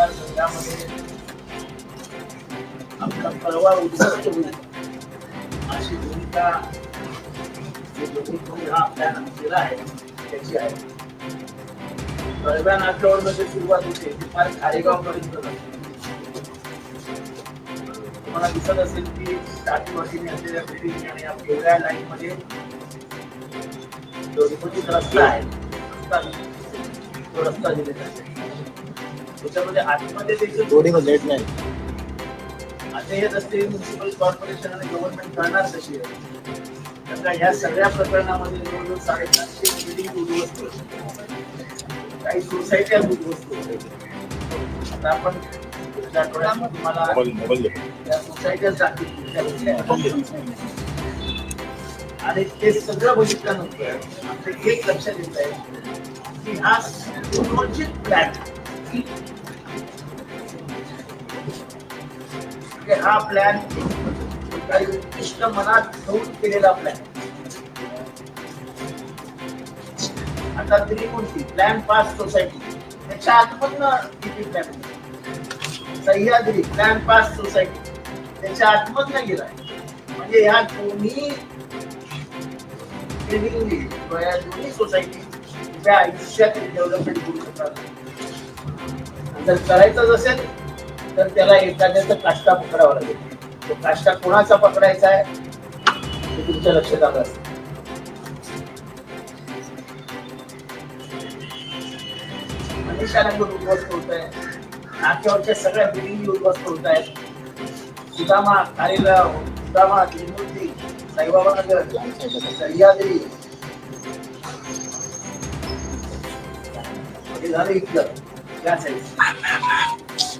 मतदारसंघामध्ये आपला परवा उद्ध्वस्त होईल. अशी भूमिका हा केला आहे त्याची आहे. कळव्या नाक्यावर सुरुवात होते ती फार तुम्हाला दिसत असेल की दाटी वतीने असलेल्या बिल्डिंग आणि या एवढ्या लाईन मध्ये जो रस्ता आहे रस्ता तो रस्ता दिलेला आहे. त्याच्यामध्ये आतमध्ये दोन्ही पण लेट नाही आता हे रस्ते म्युन्सिपल कॉर्पोरेशन आणि गव्हर्नमेंट करणार कशी आहे का ह्या सगळ्या प्रकरणामध्ये जवळजवळ साडेसातशे बिल्डिंग उद्ध्वस्त होते. काही सोसायट्या उद्ध्वस्त होते. आता आपण पुढच्या आठवड्यात तुम्हाला त्या सोसायट्या. आणि ते सगळं बघितल्यानंतर आपलं एक लक्षात येत आहे की हा सुनियोजित प्लॅन हा प्लॅन काही उद्दिष्ट मनात ठेवून केलेला प्लॅन आता तरी कोणती? प्लॅन पास सोसायटी त्याच्या आतमधनं किती plan Sahyadri plan pass society त्याच्या आतमधनं गेलाय. म्हणजे ह्या दोन्ही बिल्डिंग किंवा या दोन्ही सोसायटी त्या आयुष्यात डेव्हलपमेंट करू शकतात. जर करायचं असेल तर त्याला एखाद्याचा काष्टा पकडावा लागेल. तो काष्टा कोणाचा पकडायचा आहे? हे तुमच्या लक्षात आलं असेल. मनीषाला पण उद्ध्वस्त होत आहे. नाक्यावरच्या सगळ्या बिल्डिंग उद्ध्वस्त होत आहेत. सुदामा कारेगाव सुदामा त्रिमूर्ती साईबाबा नगर सह्याद्री. हे झालं इथलं. या साईड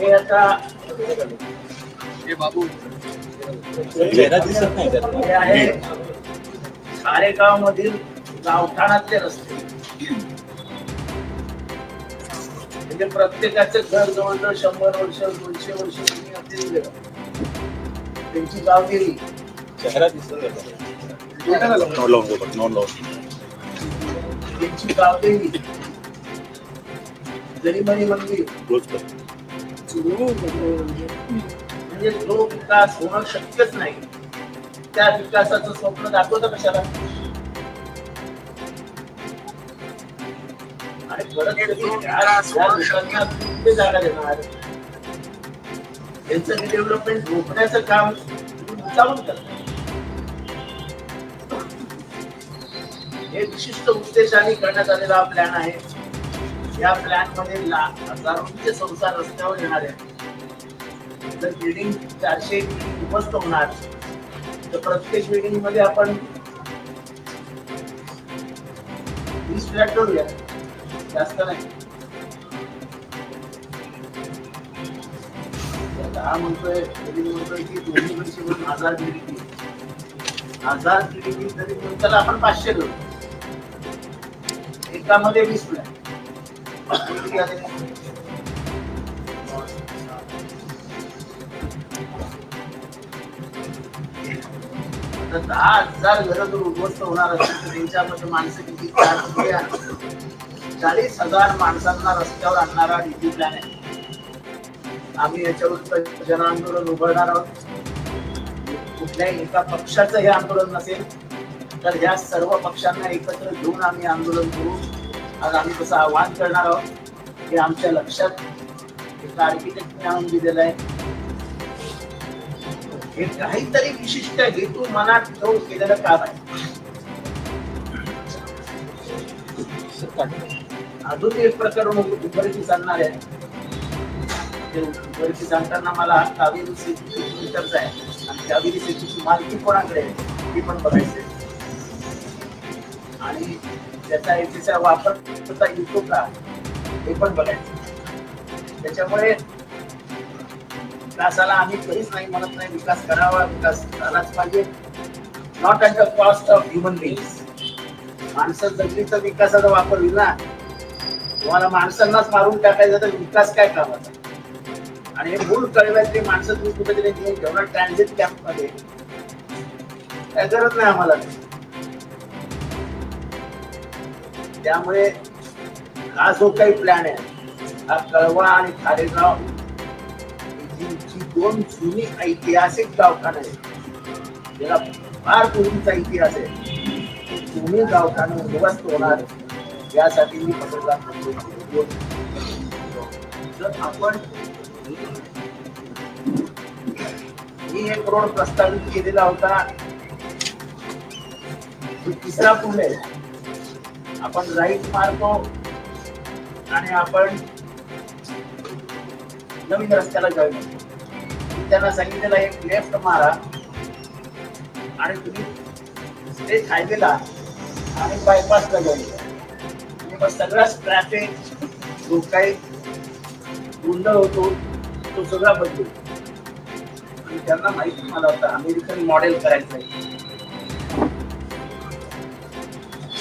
हे आता चेहरा दिसत नाही त्यात. हे आहे खारेगाव मधील गावठाणातले रस्ते. म्हणजे प्रत्येकाचं घर जवळजवळ शंभर वर्ष दोनशे वर्ष जुनी असलेली घरं. त्यांची गावगिरी. चेहरा दिसत नाही. दे बघ, नोंद लावून त्यांची गावगिरी. जरीमणी मंदिर. क्लोज कर म्हणजे जो विकास होणं शक्यच नाही त्या विकासाचं स्वप्न दाखवतं कशाला आणि परत जागा देणार त्यांचं डेव्हलपमेंट रोखण्याचं काम चालून मुद्दामून हे विशिष्ट उद्देशाने करण्यात आलेला प्लॅन आहे. या प्लॅनमध्ये ला- संसार रस्त्यावर येणार आहेत जर बिल्डिंग चारशे उपस्थ होणार. तर प्रत्येक बिल्डिंगमध्ये आपण वीस फ्लॅट करूया जास्त नाही. दहा म्हणतोय म्हणतोय की दोन्ही कडचे हजार बिल्डिंग हजार बिल्डिंग तरी त्याला आपण पाचशे करू एकामध्ये वीस फ्लॅट दहा हजार घरं जर उद्ध्वस्त होणार असेल तर त्यांच्यामध्ये माणसं किती चाळीस हजार माणसांना रस्त्यावर आणणारा निधी प्लॅन आहे. आम्ही याच्यावर जन आंदोलन उभारणार आहोत. कुठल्याही एका पक्षाचं हे आंदोलन नसेल तर ह्या सर्व पक्षांना एकत्र घेऊन आम्ही आंदोलन करू. आज आम्ही तसं आवाहन करणार आहोत हे आमच्या लक्षात एका आर्किटेक्टने आणून दिलेलं आहे. हे काहीतरी विशिष्ट हेतू मनात ठेवून केलेलं काम आहे. अजून एक प्रकरण उघडकीस चालणार आहे. ते उघडकीस मला कावेरी सेतू विचारचं आहे. आणि कावेरी सेतूची मालकी कोणाकडे आहे ती पण बघायची आहे. आणि त्याचा त्याचा वापर करता येतो का हे पण बघायचं. त्याच्यामुळे विकासाला आम्ही कधीच नाही म्हणत नाही विकास करावा विकास झालाच पाहिजे. Not at the cost of human beings माणसं जगली तर विकासाचा वापर होईल ना. तुम्हाला माणसांनाच मारून टाकायचं तर विकास काय कामाचा? आणि हे मूळ कळव्यातली माणसं तुम्ही कुठेतरी घेऊन जेवढा ट्रान्झिट कॅम्पमध्ये काय गरज नाही आम्हाला. त्यामुळे हा जो काही प्लॅन आहे हा कळवा आणि खारेगाव ही जी दोन जुनी ऐतिहासिक गावखान आहेत ज्याला फार पूर्वीचा इतिहास आहे दोन्ही गावखाने उद्ध्वस्त होणार यासाठी मी पत्रकार जर आपण मी एक रोड प्रस्तावित केलेला होता तिसरा पूल आहे आपण राईट मारतो आणि आपण नवीन रस्त्याला जॉईन होतो मी त्यांना सांगितलेलं एक लेफ्ट मारा. आणि तुम्ही स्टेट हायवेला आणि बायपासला जॉईन आणि मग सगळाच ट्रॅफिक जो काही गोंधळ होतो तो सगळा बदलू. आणि त्यांना माहिती मला होतं अमेरिकन मॉडेल करायचं आहे.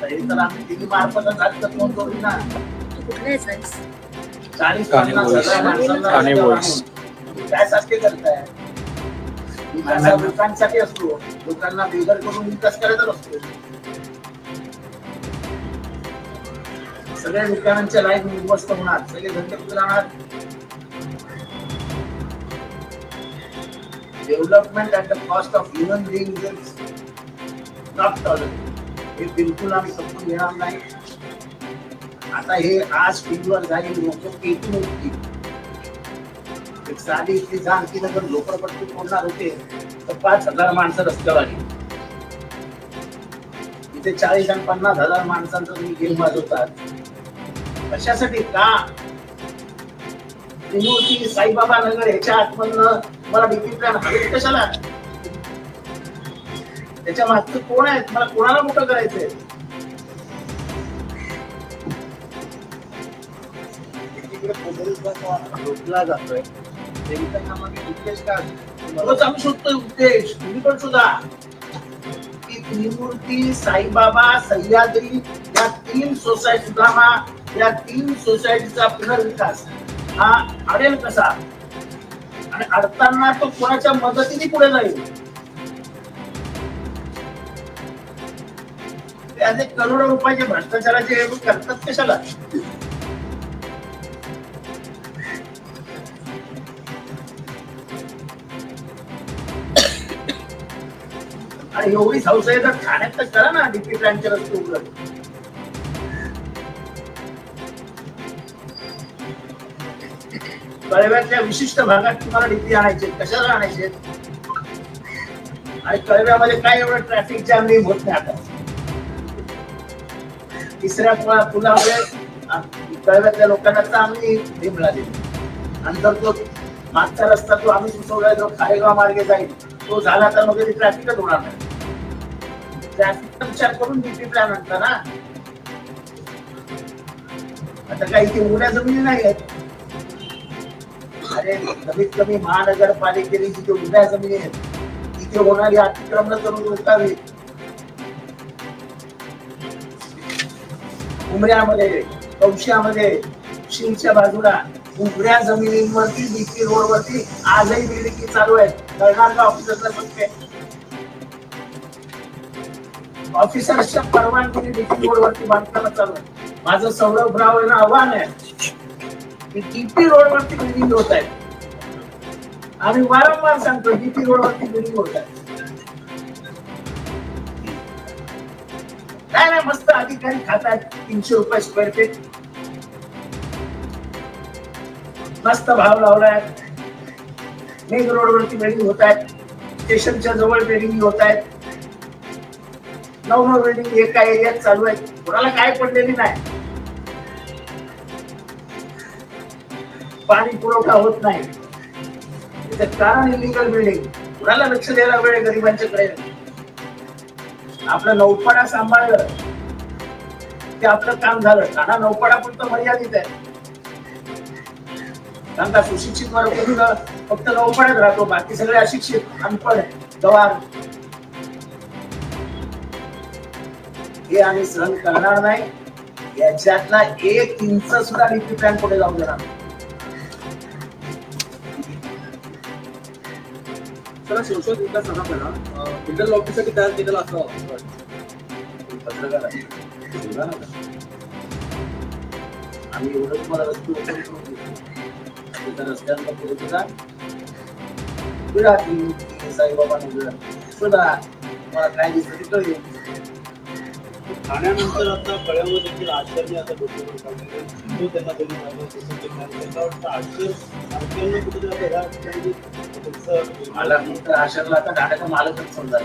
हे तर आम्ही मार्फतच आज करू ना चाळीस पन्नास हजार ठाणे voice. काय सारखे करताय लोकांसाठी असतो लोकांना बेघर करून विकास करायचा असतो सगळ्या दुकानांच्या लाईन उद्ध्वस्त होणार सगळे धंदे राहणार development at the cost of human being not tolerate हे बिलकुल आम्ही समजून घेणार नाही. आता हे आज टीव्हीवर जाईल लोक पेटून उठतील एक साधी इथली जानकी नगर झोपडपट्टी फोडणार होते तर पाच हजार माणसं रस्त्यावर आली. इथे चाळीस आणि पन्नास हजार माणसांचा तुम्ही गेम वाजवतात कशासाठी का? त्रिमूर्ती साईबाबा नगर ह्याच्या आतमधनं मला भीती प्लॅन हवे कशाला? त्याच्या मागचं कोण आहे मला कोणाला मोठं करायचंय? एकीकडे जातोय? उद्देश आम्ही शोधतोय उद्देश. तुम्ही पण की त्रिमूर्ती साईबाबा सह्याद्री या तीन सोसायटी सुधारणा या तीन सोसायटीचा पुनर्विकास. हा अडेल कसा? आणि अडताना तो कोणाच्या मदतीने पुढे जाईल? त्याचे करोडो रुपयाचे भ्रष्टाचाराचे करतात कशाला? आणि एवढी हौस तर ठाण्यात तर करा ना डीपी प्लॅनचे रस्ते उघड कळव्यातल्या विशिष्ट भागात तुम्हाला डीपी आणायचे कशाला आणायचे आणि कळव्यामध्ये काय एवढं ट्रॅफिक जाम नाही होत नाही आता? तिसऱ्या पुला- पुलामुळे आ- कळव्यातल्या लोकांना चांगली हे मिळाले. नंतर तो मागचा रस्ता तो आम्ही सुचवलाय जो खारेगाव मार्गे जाईल तो झाला तर मग ट्रॅफिकच होणार नाही. ट्रॅफिकचा विचार करून बीपी प्लॅन आणता ना. आता काही ते उघड्या जमिनी नाही आहेत. अरे कमीत कमी महानगरपालिकेने जिथे उभ्या जमिनी आहेत तिथे होणारी अतिक्रमण करून रोखावी उमऱ्यामध्ये कौशामध्ये शिलच्या बाजूला उघड्या जमिनींवरती बीपी रोडवरती आजही बिल्डिंग चालू आहेत. करणार का ऑफिसरला सांगते. ऑफिसर्सच्या परवानगीने बीपी रोडवरती बांधकाम चालू आहे माझं सौरभ राव यांना आव्हान आहे की डीपी रोडवरती बिल्डिंग होत आहे आम्ही वारंवार सांगतो डीपी रोडवरती बिल्डिंग होत आहे काय नाही मस्त अधिकारी खातात तीनशे रुपये स्क्वेअर फीट मस्त भाव लावलाय. मेघ रोडवरती बिल्डिंग होत आहेत. स्टेशनच्या जवळ बिल्डिंग होत आहेत. नऊ नऊ बिल्डिंग एका एरियात चालू आहेत. कोणाला काय पडलेली नाही. पाणी पुरवठा होत नाही. कारण इलिगल बिल्डिंग कुणाला लक्ष द्यायला वेळ गरिबांच्याकडे आपलं नौपाडा सांभाळलं. ते आपलं काम झालं. ठाणा नौपाडा पुरतं मर्यादित आहे. कारण का सुशिक्षित वर्ग फक्त नौपाड्यात राहतो. बाकी सगळे अशिक्षित अनपढ गवार हे आम्ही सहन करणार नाही. याच्यातला एक इंच सुद्धा नीती प्लॅन पुढे जाऊ देणार त्याला सर शोषक विकास आराखडा जनरल ऑफिससाठी तयार केलेला असं वाटतं. पत्रकार आहे. आम्ही एवढं तुम्हाला रस्ते open करून देतो. पुढे जा. फिरा साईबाबा नगर तुम्हाला काय दिसतं ते कळेल ठाण्यानंतर आता कळ्यामध्ये देखील आश्चर्य आता डोक्यावर काढलेलं तो त्यांना त्यांनी आश्चर्य आश्चर्य कुठेतरी आता ह्या ठिकाणी मला मी तर आशरला आता गाण्याचा मालकच समजा.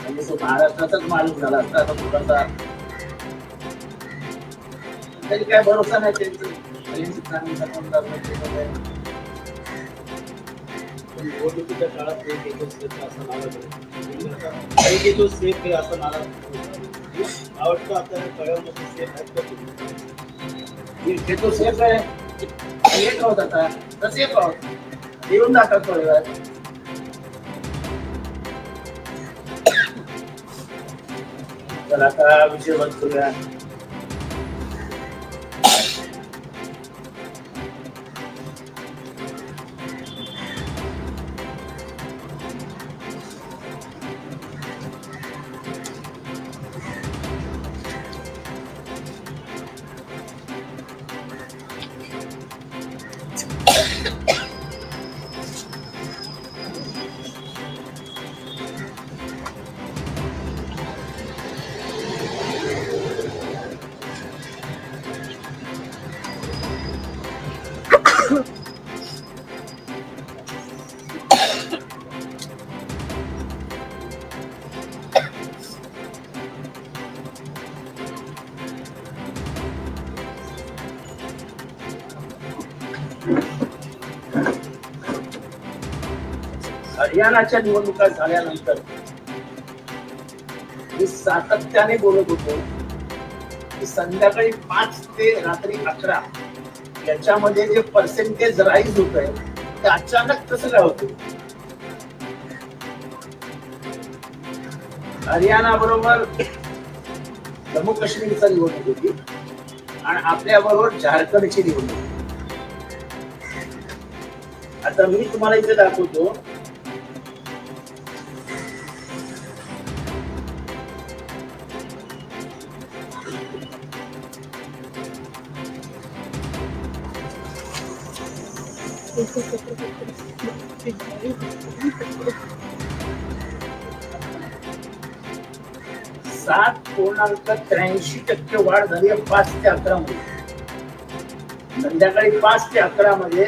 म्हणजे तो महाराष्ट्राचाच मालक झाला असता आता थोडासा तरी काय भरोसा नाही त्यांचं. त्यांची चांगली समजदार पण निवडणुकीच्या काळात एक येतो सेफ असं एक येतो मला आवडतं आता कळवण्याची हे तो सेफ आहे. येत आहोत आता तर सेफ आहोत. येऊन दाखल थोडे वेळात चला आता विषय बंद करूया. हरियाणाच्या निवडणुका झाल्यानंतर मी सातत्याने बोलत होतो की संध्याकाळी पाच ते रात्री अकरा याच्यामध्ये जे पर्सेंटेज राईज होत आहे ते अचानक कसं काय होतं हरियाणा बरोबर जम्मू काश्मीरचा निवडणूक होती आणि आपल्या बरोबर झारखंडची निवडणूक होती. आता मी तुम्हाला इथे दाखवतो सात पूर्णांक त्र्याऐंशी टक्के वाढ झाली आहे पाच ते अकरा मध्ये. संध्याकाळी पाच ते अकरा मध्ये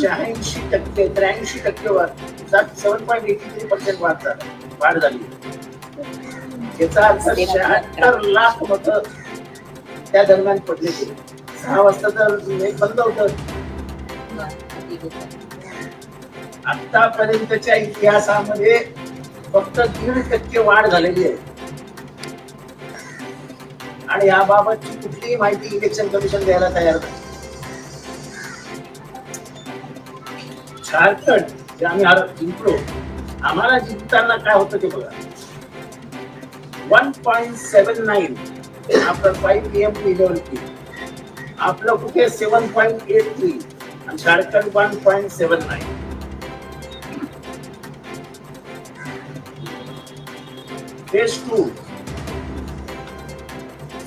शहाऐंशी टक्के त्र्याऐंशी टक्के वाढ सात seven point eighty three percent वाढ झाली. वाढ झाली. याचा अर्थ शहात्तर लाख मत त्या दरम्यान पडले गेले. सहा वाजता तर बंद होतं. आतापर्यंतच्या इतिहासामध्ये फक्त दीड टक्के वाढ झालेली आहे. आणि याबाबतची कुठलीही माहिती इलेक्शन कमिशन द्यायला तयार नाही. झारखंड जे आम्ही जिंकलो आम्हाला जिंकताना काय होतं ते बघा. One point seven nine after five P M eleven P आपलं कुठे seven point eight three Jharkhand one point seven nine phase two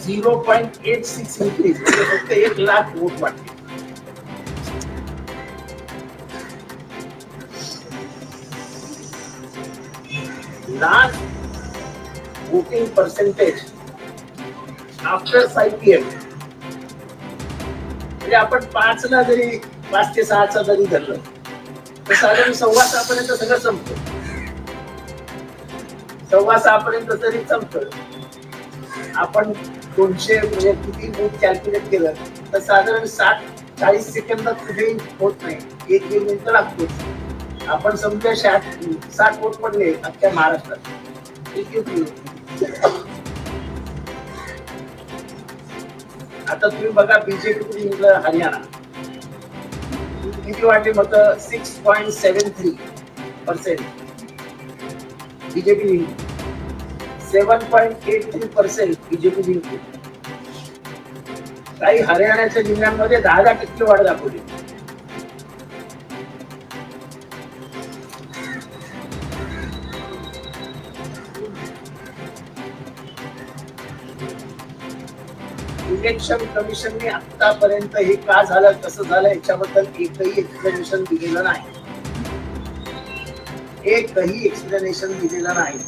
zero point eight six म्हणजे फक्त एक लाख वोट वाटले last percentage after after 5 M म्हणजे आपण पाचला जरी पाच ते सहाचा जरी धरलं तर साधारण सव्वा सहापर्यंत सगळं संपतं. सव्वा सहापर्यंत तरी संपत आपण दोनशे म्हणजे किती मूठ कॅल्क्युलेट केलं तर साधारण सात चाळीस सेकंदात कुठेही होत नाही. एक दीड मिनिट लागतोच. आपण समजा साठ साठ वोट पडले अख्ख्या महाराष्ट्रात. एक एक आता तुम्ही बघा बीजेपी हरियाणा. किती वाटली मत six point seven three percent BJP seven point eight three percent BJP जिंकली काही हरियाणाच्या जिल्ह्यांमध्ये दहा दहा टक्के वाढ दाखवली. इलेक्शन कमिशनने आतापर्यंत हे का झालं कसं झालं याच्याबद्दल एकही एक्सप्लेनेशन दिलेलं नाही. एकही एक्सप्लेनेशन दिलेलं नाही.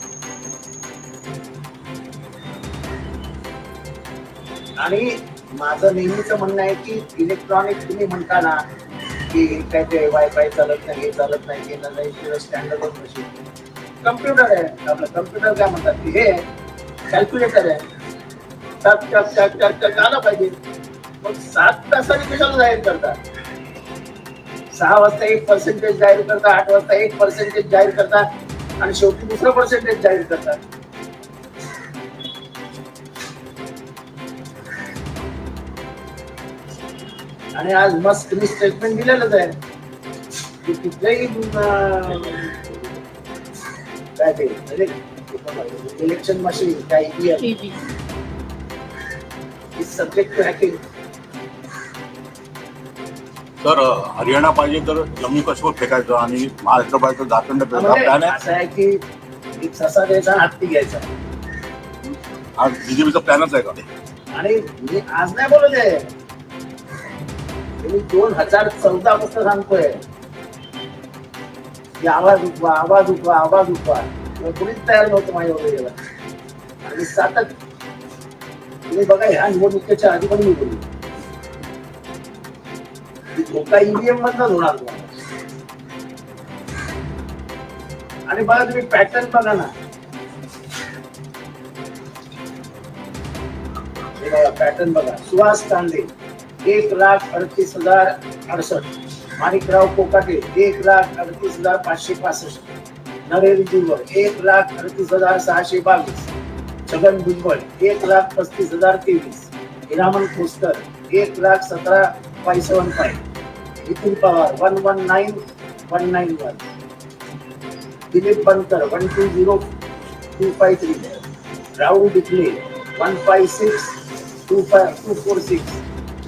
आणि माझं नेहमीच म्हणणं आहे की इलेक्ट्रॉनिक तुम्ही म्हणता ना की काय ते वायफाय चालत नाही हे चालत नाही हे नाही किंवा स्टँडर्ड मशीन कम्प्युटर आहे. आपलं कम्प्युटर काय म्हणतात की हे? कॅल्क्युलेटर आहे. टक टक टक टक टक आलं पाहिजे. मग सात तासाने कशाला जाहीर करता? सहा वाजता एक पर्सेंटेज जाहीर करता आठ वाजता एक पर्सेंटेज जाहीर करता आणि शेवटी दुसरं पर्सेंटेज जाहीर करतात आणि आज मस्त तुम्ही स्टेटमेंट दिलेलंच आहे. की कुठल्याही काय ते इलेक्शन मशीन काय ईव्हीएम टू हॅकिंग तर हरियाणा पाहिजे तर जम्मू काश्मीर फेकायचं आणि महाराष्ट्र पाहिजे तर झारखंड फेकायचा. प्लॅन आहे असं आहे की एक ससा द्यायचा आणि हत्ती घ्यायचा. आज बीजेपीचा प्लॅनच आहे का? आणि मी आज नाही बोलत आहे. मी दोन हजार चौदा पासून सांगतोय. की आवाज उठवा आवाज उठवा आवाज उठवा. तेव्हा कुणीच तयार नव्हतं माझ्या गेला आणि सातत तुम्ही बघा ह्या निवडणुकीच्या आधी पण मी बोललो. धोका ईव्हीएम मधनच होणार आणि बघा तुम्ही पॅटर्न बघा ना. पॅटर्न बघा सुहास कांदे एक लाख अडतीस हजार अडसष्ट. माणिकराव कोकाटे एक लाख अडतीस हजार पाचशे पासष्ट. नरेंद्र जिंवळ एक लाख अडतीस हजार सहाशे बावीस. छगन भुजबळ एक लाख पस्तीस हज़ार तेवीस. हिरामन खोस्कर एक लाख सतरा five seven five. Nitin Pawar, one one nine one nine one. Dilip Bankar, one two zero, two five three. Rahul Dikle one five six, two five, two four six.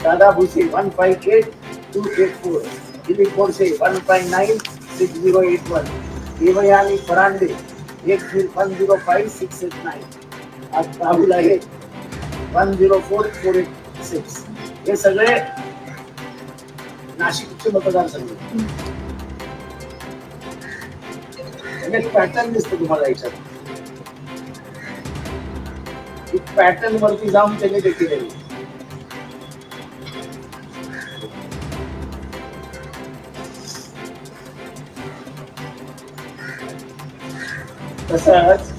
Dada Bhuse, one five eight, two eight four. Dilip Borse, one five nine, six zero eight one. Devyani Pharande एक one zero five six eight nine. आज राहुल आहे. One zero four four eight six हे सगळे नाशिकचे मतदारसंघ एक pattern दिसतो तुम्हाला याच्यात. पॅटर्न वरती जाऊन त्यांनी देखील तसंच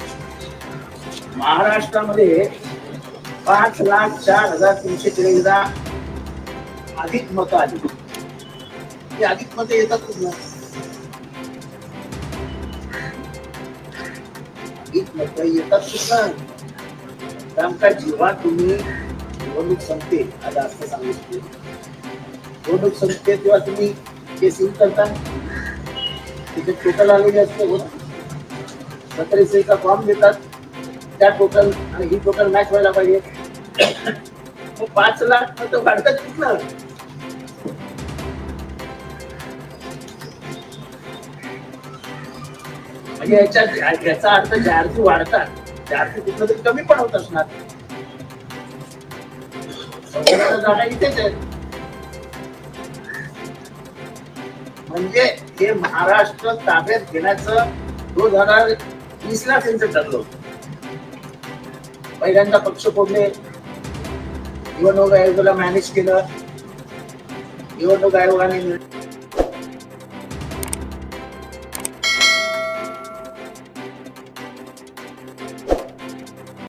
महाराष्ट्रामध्ये पाच लाख चार हजार तीनशे तेरा अधिक मतं आली. ते अधिक मतं येतात कुठलं अधिक मतं येतात सुद्धा कारण का जेव्हा तुम्ही निवडणूक संपते आज असं सांगितले. निवडणूक संपते तेव्हा तुम्ही ते सील करता. तिथे टोटल आलेले असते हो एका फॉर्म देतात. त्या टोटल आणि ही टोटल मॅच व्हायला पाहिजे. मग पाच लाख मतं वाढतात कुठलं म्हणजे याच्यात याचा अर्थ जाहिराती वाढतात जाहिराती कुठलं तरी कमी पण होत असणार. जागा इथेच आहेत म्हणजे हे महाराष्ट्र ताब्यात घेण्याचं दोन हजार वीस ला त्यांचं ठरलं होतं. पहिल्यांदा पक्ष फोडले. निवडणूक आयोगाला मॅनेज केलं. निवडणूक आयोगाने